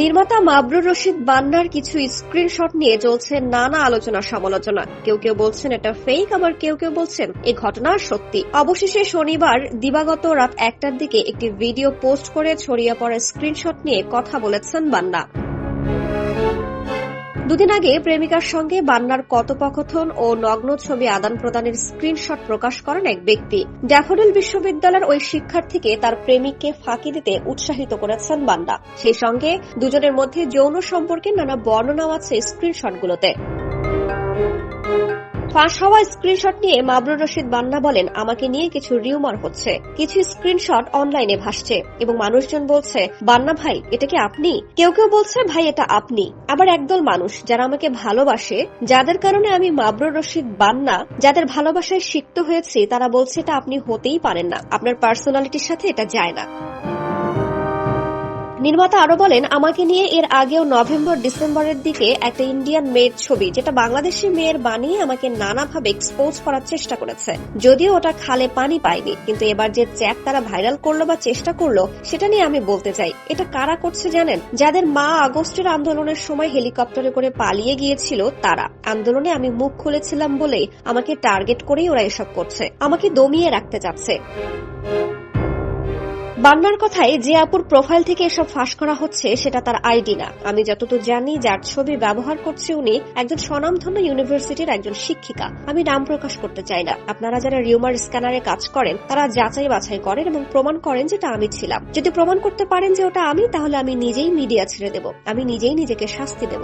নির্মাতা মাবরুর রশিদ বান্নার কিছু স্ক্রিনশট নিয়ে চলছে নানা আলোচনা সমালোচনা। কেউ কেউ বলছেন এটা ফেক আবার কেউ কেউ বলছেন এই ঘটনা সত্যি। অবশেষে শনিবার, দিবাগত রাত একটার দিকে একটি ভিডিও পোস্ট করে ছড়িয়ে পড়া স্ক্রিনশট নিয়ে কথা বলেছেন বান্না। দুদিন আগে প্রেমিকার সঙ্গে বান্নার কথোপকথন ও নগ্ন ছবি আদান প্রদানের স্ক্রিনশট প্রকাশ করেন এক ব্যক্তি। ড্যাফোডিল বিশ্ববিদ্যালয়ের ওই শিক্ষার্থীকে তার প্রেমিককে ফাঁকি দিতে উৎসাহিত করেছেন বান্না সেই সঙ্গে দুজনের মধ্যে যৌন সম্পর্কে নানা বর্ণনাও আছে স্ক্রিনশটগুলোতে। ফাঁস হওয়া স্ক্রিনশট নিয়ে মাবরুর রশিদ বান্না বলেন, আমাকে নিয়ে কিছু রিউমার হচ্ছে। কিছু স্ক্রিনশট অনলাইনে ভাসছে এবং মানুষজন বলছে বান্না ভাই, এটা কি আপনি? কেউ কেউ বলছে, ভাই, এটা আপনি। আবার একদল মানুষ যারা আমাকে ভালোবাসে, যাদের কারণে আমি মাবরুর রশিদ বান্না যাদের ভালোবাসায় সিক্ত হয়েছি, তারা বলছে, এটা আপনি হতেই পারেন না। আপনার পার্সোনালিটির সাথে এটা যায় না। নির্মাতা আরও বলেন, আমাকে নিয়ে এর আগেও নভেম্বর, ডিসেম্বরের দিকে একটা ইন্ডিয়ান মেয়ের ছবি, যেটা বাংলাদেশি মেয়ের বানিয়ে আমাকে নানাভাবে এক্সপোজ করার চেষ্টা করেছে। যদিও ওটা খালে পানি পায়নি, কিন্তু এবার যে চ্যাট তারা ভাইরাল করল বা চেষ্টা করল, সেটা নিয়ে আমি বলতে চাই। এটা কারা করছে জানেন? যাদের মা আগস্টের আন্দোলনের সময় হেলিকপ্টারে করে পালিয়ে গিয়েছিল, তারা। আন্দোলনে আমি মুখ খুলেছিলাম বলেই আমাকে টার্গেট করেই ওরা এসব করছে। আমাকে দমিয়ে রাখতে চাচ্ছে। বান্নার কথায় যে আপুর প্রোফাইল থেকে এসব ফাঁস করা হচ্ছে, সেটা তার আইডি না। আমি যতদূর জানি, যার ছবি ব্যবহার করছে উনি একজন স্বনামধন্য ইউনিভার্সিটির একজন শিক্ষিকা। আমি নাম প্রকাশ করতে চাই না। আপনারা যারা রিউমার স্ক্যানারে কাজ করেন, তারা যাচাই বাছাই করেন এবং প্রমাণ করেন যেটা আমি ছিলাম। যদি প্রমাণ করতে পারেন যে ওটা আমি, তাহলে আমি নিজেই মিডিয়া ছেড়ে দেব। আমি নিজেই নিজেকে শাস্তি দেব।